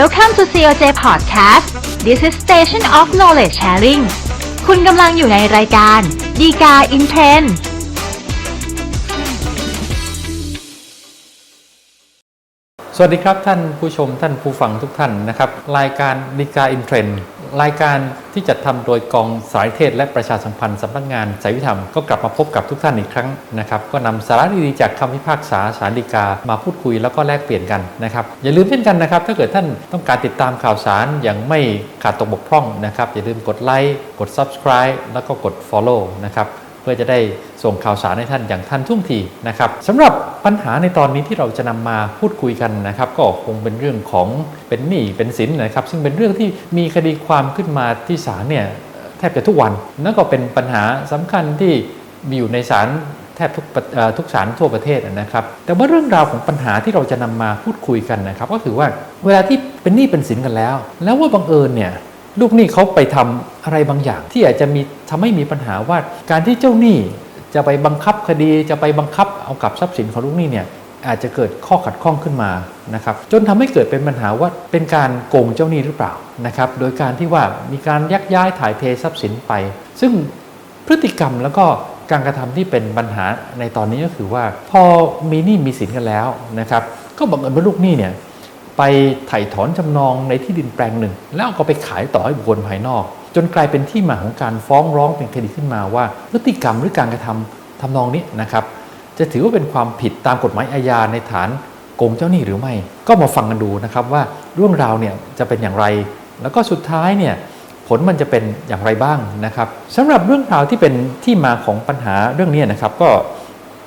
Welcome to COJ Podcast This is Station of Knowledge Sharing คุณกำลังอยู่ในรายการดีกาอินเทรน สวัสดีครับท่านผู้ชมท่านผู้ฟังทุกท่านนะครับ รายการนิกาอินเทรนด์รายการที่จัดทำโดยกองสายเทศและประชาสัมพันธ์สำนักงานสายวิธรรมก็กลับมาพบกับทุกท่านอีกครั้งนะครับ ก็นำสาระดีๆจากคำพิพากษาสารดีกามาพูดคุยแล้วก็แลกเปลี่ยนกันนะครับอย่าลืมเช่นกันนะครับ ถ้าเกิดท่านต้องการติดตามข่าวสารอย่างไม่ขาดตกบกพร่องนะครับ อย่าลืมกดไลค์กด subscribe แล้วก็กด follow นะครับเพื่อจะได้ส่งข่าวสารให้ท่านอย่างทันท่วงทีนะครับสำหรับ ปัญหาในตอนนี้ที่เราจะนำมาพูดคุยกันนะครับ ก็คงเป็นเรื่องของเป็นหนี้เป็นสินนะครับ ซึ่งเป็นเรื่องที่มีคดีความขึ้นมาที่ศาลเนี่ยแทบจะทุกวันนั่นก็เป็นปัญหาสำคัญที่มีอยู่ในศาลแทบทุกทุกศาลทั่วประเทศนะครับ แต่ว่าเรื่องราวของปัญหาที่เราจะนำมาพูดคุยกันนะครับ ก็คือว่าเวลาที่เป็นหนี้เป็นสินกันแล้ว แล้วว่าบังเอิญเนี่ยลูกหนี้เขาไปทำอะไรบางอย่าง ที่อาจจะมีทำให้มีปัญหาว่าการที่เจ้าหนี้จะไปบังคับคดีจะไปบังคับ เอากับทรัพย์สินของลูกหนี้เนี่ยอาจจะเกิดข้อขัดข้องขึ้นมานะครับจนทำให้เกิดเป็นปัญหาว่าเป็นการโกงเจ้าหนี้หรือเปล่านะครับโดยการที่ว่ามีการยักย้ายถ่ายเททรัพย์สินไป ซึ่งพฤติกรรมแล้วก็การกระทำที่เป็นปัญหาในตอนนี้ก็คือว่า พอมีหนี้มีสินกันแล้วนะครับก็บังเอิญว่าลูกหนี้เนี่ยไปไถ่ถอนจำนองในที่ดินแปลงหนึ่ง แล้วก็ไปขายต่อให้บุคคลภายนอก จนกลายเป็นที่มาของการฟ้องร้องเป็นคดีขึ้นมาว่า พฤติกรรมหรือการกระทำทำนองนี้นะครับ จะถือว่าเป็นความผิดตามกฎหมายอาญาในฐานโกงเจ้าหนี้หรือไม่ ก็มาฟังกันดูนะครับว่าเรื่องราวเนี่ยจะเป็นอย่างไร แล้วก็สุดท้ายเนี่ยผลมันจะเป็นอย่างไรบ้างนะครับสำหรับเรื่องราวที่เป็นที่มาของปัญหาเรื่องนี้นะครับ ก็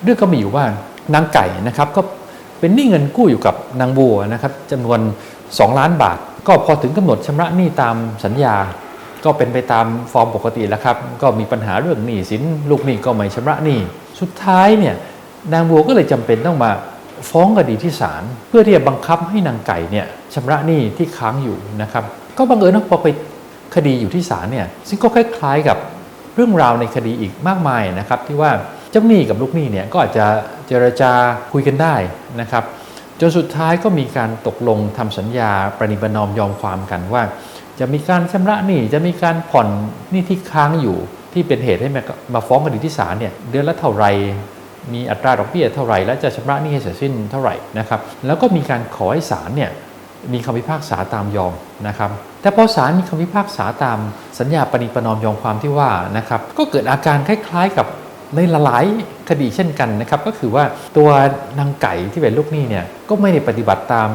เรื่องก็มีอยู่ว่านางไก่นะครับก็เป็นหนี้เงินกู้อยู่กับนางบัวนะครับจำนวน 2 ล้านบาท ก็พอถึงกำหนดชำระหนี้ตามสัญญา ก็เป็นไปตามฟอร์มปกติแล้วครับ ก็มีปัญหาเรื่องหนี้สินลูกหนี้ก็ไม่ชำระหนี้ สุดท้ายเนี่ย นางบัวก็เลยจำเป็นต้องมาฟ้องคดีที่ศาลเพื่อที่จะบังคับให้นางไก่เนี่ยชำระหนี้ที่ค้างอยู่นะครับ ก็บังเอิญว่าพอไปคดีอยู่ที่ศาลเนี่ยซึ่งก็คล้ายๆกับเรื่องราวในคดีอีกมากมายนะครับ ที่ว่าเจ้าหนี้กับลูกหนี้เนี่ยก็อาจจะเจรจาคุยกันได้นะครับ จนสุดท้ายก็มีการตกลงทำสัญญาประนิประนอมยอมความกันว่า จะมีการชำระหนี้จะมีการผ่อนหนี้ที่ค้างอยู่ที่เป็นเหตุให้มามาฟ้องคดีที่ศาลเนี่ยเดือนละเท่าไหร มีอัตราดอกเบี้ยเท่าไหร่ และจะชำระหนี้ให้เสร็จสิ้นเท่าไหร่นะครับแล้วก็มีการขอให้ศาลเนี่ยมีคำพิพากษาตามยอมนะครับแต่พอศาลมีคำพิพากษาตามสัญญาปณิประนอมยอมความที่ว่านะครับก็เกิดอาการคล้ายๆกับในหลายคดีเช่นกันนะครับก็คือว่าตัวนางไก่ที่เป็นลูกหนี้เนี่ยก็ไม่ได้ปฏิบัติตาม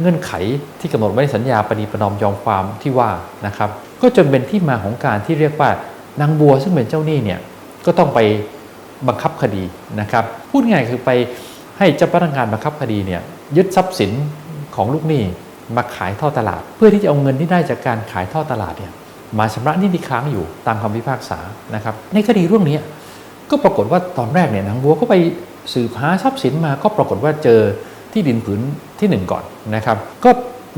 เงื่อนไขที่กำหนดไว้ในสัญญาปณิประนอมยอมความที่ว่านะครับก็จนเป็นที่มาของการที่เรียกว่านางบัวซึ่งเป็นเจ้าหนี้เนี่ยก็ต้องไป บังคับคดีนะครับพูดง่ายคือไปให้เจ้าพนักงานบังคับคดีเนี่ยยึดทรัพย์สินของลูกหนี้มาขายท่อตลาด เพื่อที่จะเอาเงินที่ได้จากการขายท่อตลาดเนี่ยมาชำระหนี้ที่ค้างอยู่ตามคำพิพากษานะครับในคดีเรื่องนี้ก็ปรากฏว่าตอนแรกเนี่ยนางบัวก็ไปสืบหาทรัพย์สินมาก็ปรากฏว่าเจอที่ดินผืนที่หนึ่งก่อนนะครับ ก็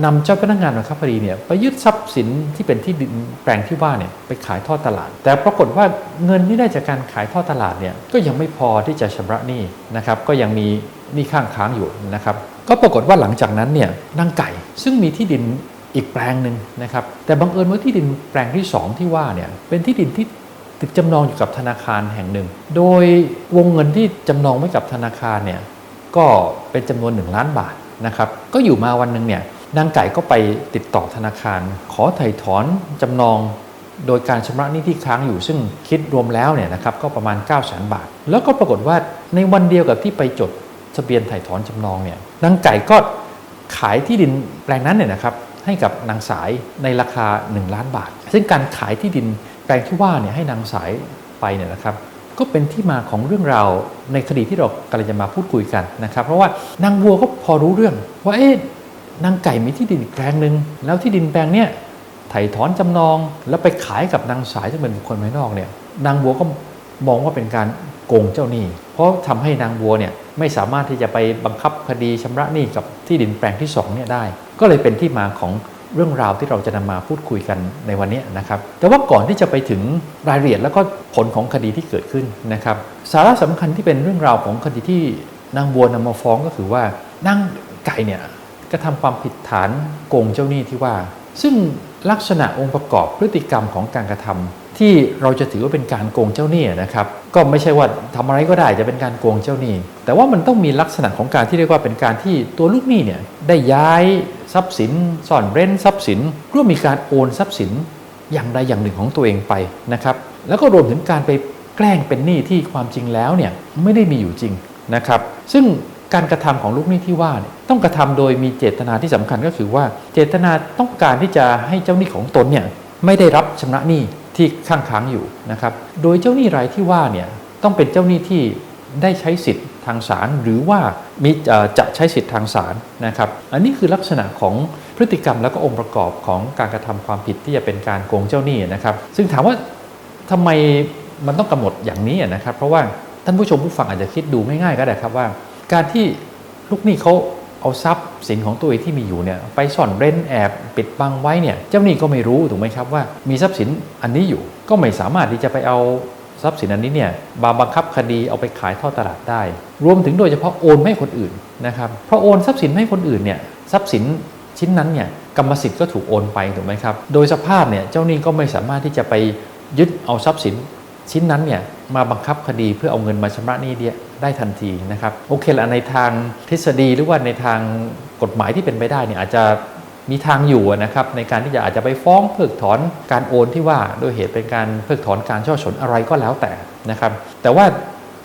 นำเจ้าพนักงานบังคับคดีเนี่ยไปยึดทรัพย์สินที่เป็นที่ดินแปลงที่ว่าเนี่ยไปขายท่อตลาด แต่ปรากฏว่าเงินที่ได้จากการขายท่อตลาดเนี่ยก็ยังไม่พอที่จะชำระหนี้นะครับก็ยังมีหนี้ข้างค้างอยู่นะครับก็ปรากฏว่าหลังจากนั้นเนี่ยนางไก่ซึ่งมีที่ดินอีกแปลงหนึ่งนะครับแต่บังเอิญว่าที่ดินแปลงที่ 2 ที่ว่าเนี่ยเป็นที่ดินที่ติดจำนองอยู่กับธนาคารแห่งหนึ่ง โดยวงเงินที่จำนองไว้กับธนาคารเนี่ยก็เป็นจำนวน 1 ล้านบาทนะครับก็อยู่มาวันหนึ่งเนี่ย นางไก่ก็ไปติดต่อธนาคาร ขอไถ่ถอนจำนองโดยการชำระหนี้ที่ค้างอยู่ซึ่งคิดรวมแล้วเนี่ยนะครับก็ประมาณ 9 0 0 0 0บาท แล้วก็ปรากฏว่าในวันเดียวกับที่ไปจดทะเบียนไถ่ถอนจำนองเนี่ยนางไก่ก็ขายที่ดินแปลงนั้นเนี่ยนะครับให้กับนางสายในราคา 1 ล้านบาท ซึ่งการขายที่ดินแปลงที่ว่าเนี่ยให้นางสายไปเนี่ยนะครับก็เป็นที่มาของเรื่องราวในคดีที่เรากำลังจะมาพูดคุยกันนะครับ เพราะว่านางวัวก็พอรู้เรื่องว่าเอ๊ะ นางไก่มีที่ดินแปลงหนึ่งแล้วที่ดินแปลงเนี่ยไถ่ถอนจำนอง แล้วไปขายกับนางสายซึ่งเป็นบุคคลภายนอกเนี่ยนางวัวก็มองว่าเป็นการโกงเจ้าหนี้ เพราะทำให้นางวัวเนี่ยไม่สามารถที่จะไปบังคับคดีชำระหนี้กับที่ดินแปลงที่สองเนี่ยได้ ก็เลยเป็นที่มาของเรื่องราวที่เราจะนำมาพูดคุยกันในวันนี้นะครับ แต่ว่าก่อนที่จะไปถึงรายละเอียดแล้วก็ผลของคดีที่เกิดขึ้นนะครับ สาระสำคัญที่เป็นเรื่องราวของคดีที่นางบัวนำมาฟ้องก็คือว่านางไก่เนี่ย กระทำความผิดฐานโกงเจ้าหนี้ที่ว่า ซึ่งลักษณะองค์ประกอบพฤติกรรมของการกระทำที่เราจะถือว่าเป็นการโกงเจ้าหนี้นะครับ ก็ไม่ใช่ว่าทำอะไรก็ได้จะเป็นการโกงเจ้าหนี้ แต่ว่ามันต้องมีลักษณะของการที่เรียกว่าเป็นการที่ตัวลูกหนี้เนี่ยได้ย้ายทรัพย์สินซ่อนเร้นทรัพย์สินร่วมมีการโอนทรัพย์สินอย่างใดอย่างหนึ่งของตัวเองไปนะครับแล้วก็รวมถึงการไปแกล้งเป็นหนี้ที่ความจริงแล้วเนี่ยไม่ได้มีอยู่จริงนะครับ ซึ่ง การกระทำของลูกหนี้ที่ว่าเนี่ยต้องกระทำโดยมีเจตนาที่สำคัญก็คือว่า เจตนาต้องการที่จะให้เจ้าหนี้ของตนเนี่ยไม่ได้รับชำระหนี้ที่ข้างค้างอยู่นะครับ โดยเจ้าหนี้รายที่ว่าเนี่ยต้องเป็นเจ้าหนี้ที่ได้ใช้สิทธิ์ทางศาลหรือว่ามีจะใช้สิทธิ์ทางศาลนะครับ อันนี้คือลักษณะของพฤติกรรมแล้วก็องค์ประกอบของการกระทำความผิดที่จะเป็นการโกงเจ้าหนี้นะครับ ซึ่งถามว่าทำไมมันต้องกำหนดอย่างนี้นะครับ เพราะว่าท่านผู้ชมผู้ฟังอาจจะคิดดูง่ายๆก็ได้ครับว่า การที่ลูกหนี้เขาเอาทรัพย์สินของตัวเองที่มีอยู่เนี่ยไปซ่อนเร้นแอบปิดบังไว้เนี่ยเจ้าหนี้ก็ไม่รู้ถูกไหมครับว่ามีทรัพย์สินอันนี้อยู่ ก็ไม่สามารถที่จะไปเอาทรัพย์สินอันนี้เนี่ยมาบังคับคดีเอาไปขายทอดตลาดได้ รวมถึงโดยเฉพาะโอนให้คนอื่นนะครับเพราะโอนทรัพย์สินให้คนอื่นเนี่ยทรัพย์สินชิ้นนั้นเนี่ยกรรมสิทธิ์ก็ถูกโอนไปถูกไหมครับโดยสภาพเนี่ยเจ้าหนี้ก็ไม่สามารถที่จะไปยึดเอาทรัพย์สินชิ้นนั้นเนี่ยมาบังคับคดีเพื่อเอาเงินมาชำระหนี้เนี่ย ได้ทันทีนะครับโอเคละในทางทฤษฎีหรือว่าในทางกฎหมายที่เป็นไปได้เนี่ยอาจจะมีทางอยู่นะครับในการที่จะอาจจะไปฟ้องเพิกถอนการโอนที่ว่าโดยเหตุเป็นการเพิกถอนการช่อฉนอะไรก็แล้วแต่นะครับ แต่ว่า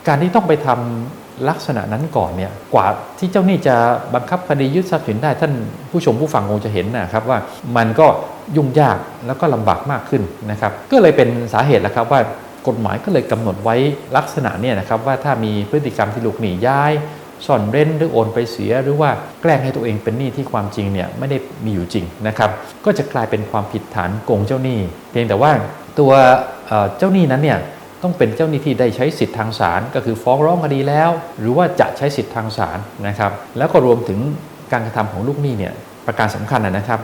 การที่ต้องไปทำลักษณะนั้นก่อนเนี่ยกว่าที่เจ้าหนี้จะบังคับคดียึดทรัพย์สินได้ท่านผู้ชมผู้ฟังคงจะเห็นนะครับว่ามันก็ยุ่งยากแล้วก็ลำบากมากขึ้นนะครับ ก็เลยเป็นสาเหตุแล้วครับว่า กฎหมายก็เลยกำหนดไว้ลักษณะเนี่ยนะครับว่าถ้ามีพฤติกรรมที่ลูกหนีย้ายซ่อนเร้นหรือโอนไปเสีย หรือว่าแกล้งให้ตัวเองเป็นหนี้ที่ความจริงเนี่ยไม่ได้มีอยู่จริงนะครับ ก็จะกลายเป็นความผิดฐานโกงเจ้าหนี้ เพียงแต่ว่าตัวเจ้าหนี้นั้นเนี่ยต้องเป็นเจ้าหนี้ที่ได้ใช้สิทธิ์ทางศาลก็คือฟ้องร้องคดีแล้ว หรือว่าจะใช้สิทธิ์ทางศาลนะครับ แล้วก็รวมถึงการกระทำของลูกหนี้เนี่ยประการสำคัญนะครับ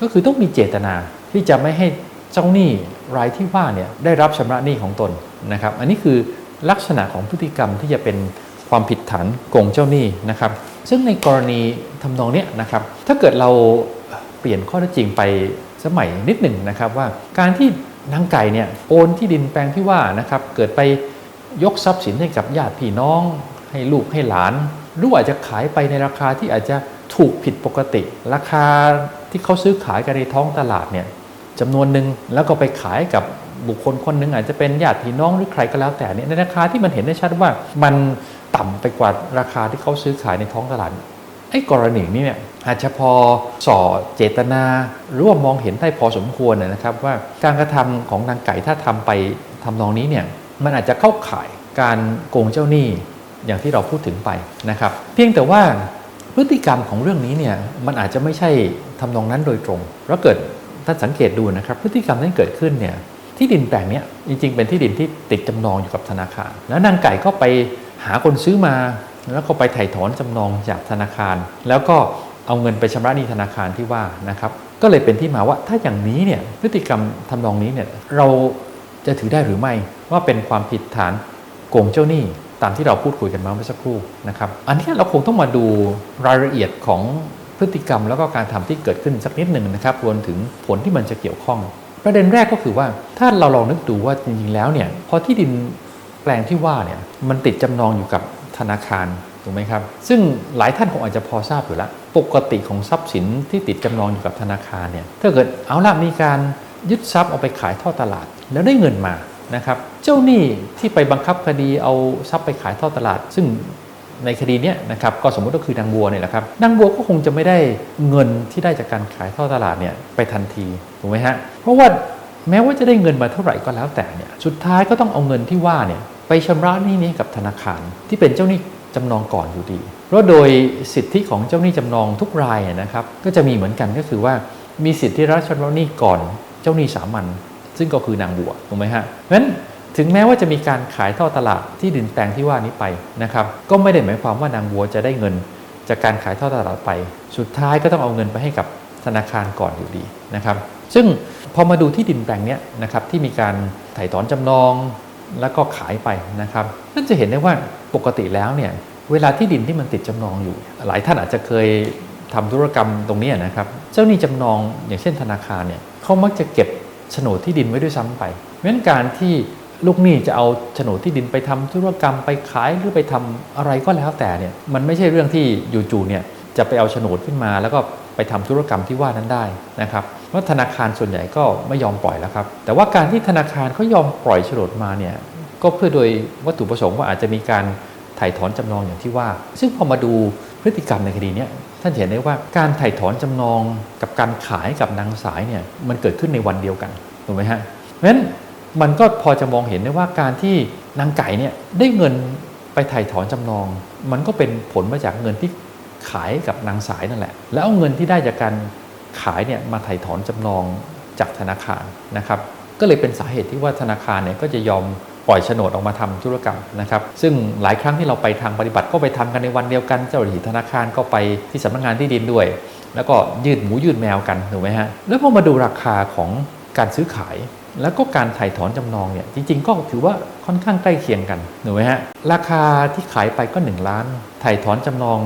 ก็คือต้องมีเจตนาที่จะไม่ให้เจ้าหนี้ รายที่ว่าเนี่ยได้รับชำระหนี้ของตนนะครับ อันนี้คือลักษณะของพฤติกรรมที่จะเป็นความผิดฐานโกงเจ้าหนี้นะครับ ซึ่งในกรณีทำนองเนี้ยนะครับ ถ้าเกิดเราเปลี่ยนข้อเท็จจริงไปสมัยนิดหนึ่งนะครับว่าการที่นางไก่เนี่ยโอนที่ดินแปลงที่ว่านะครับเกิดไปยกทรัพย์สินให้กับญาติพี่น้อง ให้ลูกให้หลาน หรืออาจจะขายไปในราคาที่อาจจะถูกผิดปกติ ราคาที่เขาซื้อขายกันในท้องตลาดเนี่ย จำนวนหนึ่งแล้วก็ไปขายกับบุคคลคนหนึ่งอาจจะเป็นญาติพี่น้องหรือใครก็แล้วแต่เนี่ยในราคาที่มันเห็นได้ชัดว่ามันต่ำไปกว่าราคาที่เขาซื้อขายในท้องตลาดไอ้กรณีนี้เนี่ยอาจจะพอส่อเจตนาหรือว่ามองเห็นได้พอสมควรนะครับว่าการกระทำของนางไก่ถ้าทำไปทำนองนี้เนี่ยมันอาจจะเข้าข่ายการโกงเจ้าหนี้อย่างที่เราพูดถึงไปนะครับ เพียงแต่ว่าพฤติกรรมของเรื่องนี้เนี่ยมันอาจจะไม่ใช่ทำนองนั้นโดยตรงแล้วเกิด ท่านสังเกตดูนะครับ พฤติกรรมนั้นเกิดขึ้นเนี่ยที่ดินแปลงนี้จริง ๆ เป็นที่ดินที่ติดจำนองอยู่กับธนาคาร แล้วนางไก่ก็ไปหาคนซื้อมา แล้วก็ไปไถ่ถอนจำนองจากธนาคาร แล้วก็เอาเงินไปชำระหนี้ธนาคารที่ว่านะครับ ก็เลยเป็นที่มาว่าถ้าอย่างนี้เนี่ยพฤติกรรมทำนองนี้เนี่ยเราจะถือได้หรือไม่ว่าเป็นความผิดฐานโกงเจ้าหนี้ตามที่เราพูดคุยกันมาเมื่อสักครู่นะครับ อันนี้เราคงต้องมาดูรายละเอียดของ พฤติกรรมแล้วก็การทำที่เกิดขึ้นสักนิดหนึ่งนะครับรวมถึงผลที่มันจะเกี่ยวข้อง ประเด็นแรกก็คือว่าถ้าเราลองนึกดูว่าจริงๆแล้วเนี่ยพอที่ดินแปลงที่ว่าเนี่ยมันติดจำนองอยู่กับธนาคารถูกไหมครับ ซึ่งหลายท่านคงอาจจะพอทราบอยู่แล้ว ปกติของทรัพย์สินที่ติดจำนองอยู่กับธนาคารเนี่ยถ้าเกิดเอาละมีการยึดทรัพย์เอาไปขายท่อตลาด แล้วได้เงินมานะครับ เจ้าหนี้ที่ไปบังคับคดีเอาทรัพย์ไปขายท่อตลาด ซึ่ง ในคดีเนี้ยนะครับก็สมมติก็คือนางบัวเนี่ยแหละครับนางบัวก็คงจะไม่ได้เงินที่ได้จากการขายท่อตลาดเนี่ยไปทันทีถูกไหมฮะเพราะว่าแม้ว่าจะได้เงินมาเท่าไหร่ก็แล้วแต่เนี่ยสุดท้ายก็ต้องเอาเงินที่ว่าเนี่ยไปชำระหนี้นี้กับธนาคาร ที่เป็นเจ้าหนี้จำนองก่อนอยู่ดี เพราะโดยสิทธิของเจ้าหนี้จำนองทุกรายนะครับก็จะมีเหมือนกันก็คือว่ามีสิทธิรับชำระหนี้ก่อนเจ้าหนี้สามัญซึ่งก็คือนางบัวถูกไหมฮะเพราะฉะนั้น ถึงแม้ว่าจะมีการขายท่อตลาดที่ดินแปลงที่ว่านี้ไปนะครับ ก็ไม่ได้หมายความว่านางบัวจะได้เงิน จากการขายท่อตลาดไป สุดท้ายก็ต้องเอาเงินไปให้กับธนาคารก่อนอยู่ดีนะครับ ซึ่งพอมาดูที่ดินแปลงนี้นะครับที่มีการถ่ายถอนจำนองแล้วก็ขายไปนะครับนั่นจะเห็นได้ว่าปกติแล้วเนี่ยเวลาที่ดินที่มันติดจำนองอยู่ หลายท่านอาจจะเคยทำธุรกรรมตรงนี้นะครับ เจ้าหนี้จำนองอย่างเช่นธนาคารเนี่ยเขามักจะเก็บโฉนดที่ดินไว้ด้วยซ้ำไปเพราะฉะนั้นการที่ ลูกหนี้จะเอาโฉนดที่ดินไปทำธุรกรรมไปขายหรือไปทำอะไรก็แล้วแต่เนี่ยมันไม่ใช่เรื่องที่อยู่ๆเนี่ยจะไปเอาโฉนดขึ้นมา แล้วก็ไปทำธุรกรรมที่ว่านั้นได้นะครับเพราะธนาคารส่วนใหญ่ก็ไม่ยอมปล่อยแล้วครับ แต่ว่าการที่ธนาคารเขายอมปล่อยโฉนดมาเนี่ยก็เพื่อโดยวัตถุประสงค์ว่าอาจจะมีการถ่ายถอนจำนองอย่างที่ว่า ซึ่งพอมาดูพฤติกรรมในคดีนี้ท่านเห็นได้ว่าการถ่ายถอนจำนองกับการขายกับนางสายเนี่ยมันเกิดขึ้นในวันเดียวกันถูกไหมฮะเพราะฉะนั้น มันก็พอจะมองเห็นได้ว่าการที่นางไก่เนี่ยได้เงินไปถ่ายถอนจำนอง มันก็เป็นผลมาจากเงินที่ขายกับนางสายนั่นแหละ แล้วเอาเงินที่ได้จากการขายเนี่ยมาถ่ายถอนจำนองจากธนาคารนะครับ ก็เลยเป็นสาเหตุที่ว่าธนาคารเนี่ยก็จะยอมปล่อยโฉนดออกมาทำธุรกรรมนะครับ ซึ่งหลายครั้งที่เราไปทางปฏิบัติก็ไปทำกันในวันเดียวกัน เจ้าหน้าที่ธนาคารก็ไปที่สำนักงานที่ดินด้วย แล้วก็ยืดหมูยืดแมวกันถูกไหมฮะแล้วพอมาดูราคาของ การซื้อขายแล้วก็การถ่ายถอนจำนองเนี่ยจริงๆ ก็ถือว่าค่อนข้างใกล้เคียงกันถูกไหมฮะราคาที่ขายไปก็ 1 ล้าน ถ่ายถอนจำนอง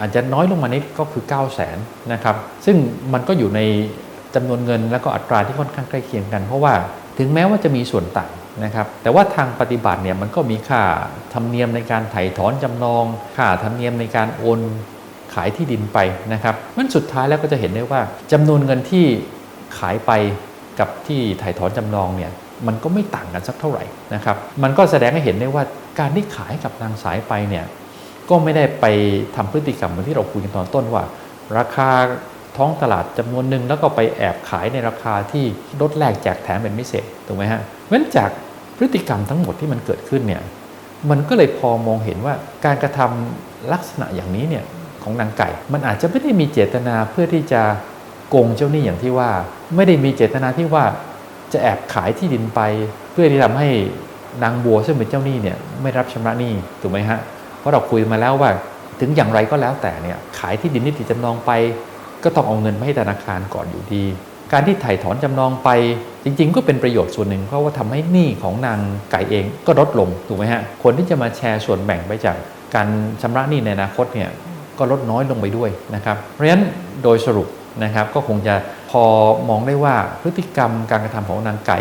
อาจจะน้อยลงมานิดก็คือ 9 0 0 0 0นนะครับซึ่งมันก็อยู่ในจำนวนเงินแล้วก็อัตราที่ค่อนข้างใกล้เคียงกัน เพราะว่าถึงแม้ว่าจะมีส่วนต่างนะครับแต่ว่าทางปฏิบัติเนี่ยมันก็มีค่าธรรมเนียมในการถ่ายถอนจำนอง ค่าธรรมเนียมในการโอนขายที่ดินไปนะครับมันสุดท้ายแล้วก็จะเห็นได้ว่าจำนวนเงินที่ขายไป กับที่ถ่ายถอนจำนองเนี่ยมันก็ไม่ต่างกันสักเท่าไหร่นะครับ มันก็แสดงให้เห็นได้ว่าการที่ขายกับนางสายไปเนี่ยก็ไม่ได้ไปทำพฤติกรรมเหมือนที่เราคุยกันตอนต้นว่า ราคาท้องตลาดจำนวนหนึ่งแล้วก็ไปแอบขายในราคาที่ลดแลกแจกแถมเป็นพิเศษถูกไหมฮะเว้นจากพฤติกรรมทั้งหมดที่มันเกิดขึ้นเนี่ยมันก็เลยพอมองเห็นว่าการกระทำลักษณะอย่างนี้เนี่ยของนางไก่ มันอาจจะไม่ได้มีเจตนาเพื่อที่จะ โกงเจ้าหนี้อย่างที่ว่า ไม่ได้มีเจตนาที่ว่าจะแอบขายที่ดินไป เพื่อที่ทำให้นางบัวซึ่งเป็นเจ้าหนี้เนี่ยไม่รับชำระหนี้ถูกไหมฮะเพราะเราคุยมาแล้วว่าถึงอย่างไรก็แล้วแต่เนี่ยขายที่ดินนิติจำนองไป ก็ต้องเอาเงินมาให้ธนาคารก่อนอยู่ดี การที่ถ่ายถอนจำนองไป จริง ๆ ก็เป็นประโยชน์ส่วนหนึ่ง เพราะว่าทำให้หนี้ของนางไก่เองก็ลดลงถูกไหมฮะคนที่จะมาแชร์ส่วนแบ่งไปจากการชำระหนี้ในอนาคตเนี่ยก็ลดน้อยลงไปด้วยนะครับเพราะฉะนั้นโดยสรุป นะครับ ก็คงจะพอมองได้ว่าพฤติกรรมการกระทำของนางไก่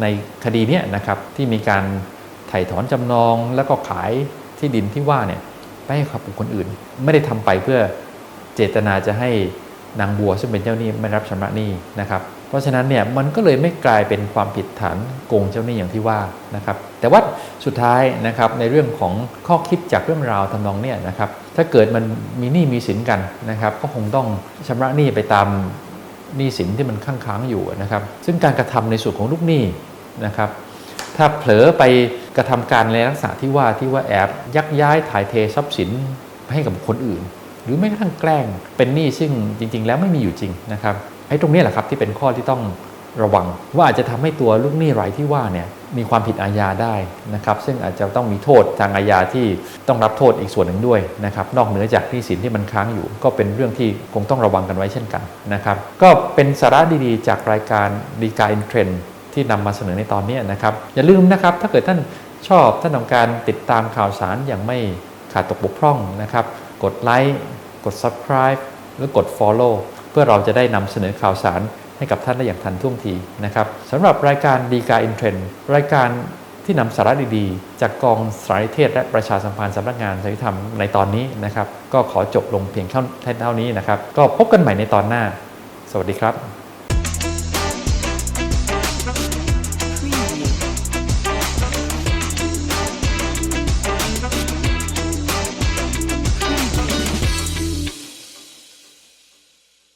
ในคดีนี้นะครับที่มีการถ่ายถอนจำนองแล้วก็ขายที่ดินที่ว่าเนี่ยไปให้กับบุคคลอื่น ไม่ได้ทำไปเพื่อเจตนาจะให้นางบัวซึ่งเป็นเจ้าหนี้ไม่รับชำระหนี้นะครับ เพราะฉะนั้นเนี่ยมันก็เลยไม่กลายเป็นความผิดฐานโกงเจ้าหนี้อย่างที่ว่านะครับ แต่ว่าสุดท้ายนะครับในเรื่องของข้อคิดจากเรื่องราวทำนองเนี่ยนะครับ ถ้าเกิดมันมีหนี้มีสินกันนะครับ ก็คงต้องชำระหนี้ไปตามหนี้สินที่มันค้างค้างอยู่นะครับ ซึ่งการกระทำในส่วนของลูกหนี้นะครับ ถ้าเผลอไปกระทำการในลักษณะที่ว่าที่ว่าแอบยักย้ายถ่ายเททรัพย์สินให้กับคนอื่น หรือไม่กระทั่งแกล้งเป็นหนี้ซึ่งจริง ๆ แล้วไม่มีอยู่จริงนะครับ อ้ตรงนี้แหละครับที่เป็นข้อที่ต้องระวัง ว่าอาจจะทำให้ตัวลูกหนี้รายที่ว่าเนี่ยมีความผิดอาญาได้นะครับ ซึ่งอาจจะต้องมีโทษทางอาญาที่ต้องรับโทษอีกส่วนหนึ่งด้วยนะครับ นอกเหนือจากหนี้สินที่มันค้างอยู่ ก็เป็นเรื่องที่คงต้องระวังกันไว้เช่นกันนะครับ ก็เป็นสาระดีๆ จากรายการดีกาอินเทรนที่นำมาเสนอในตอนนี้นะครับ อย่าลืมนะครับ ถ้าเกิดท่านชอบท่านต้องการติดตามข่าวสารอย่างไม่ขาดตกบกพร่องนะครับ กดไลค์กด subscribe หรือกด follow เพื่อเราจะได้นำเสนอข่าวสารให้กับท่านได้อย่างทันท่วงทีนะครับสำหรับรายการดีกาอินเทรนรายการที่นำสาระดีๆ จากกองสารเทศและประชาสัมพันธ์สำนักงานจริยธรรมในตอนนี้นะครับ ก็ขอจบลงเพียงเท่านี้นะครับ ก็พบกันใหม่ในตอนหน้า สวัสดีครับ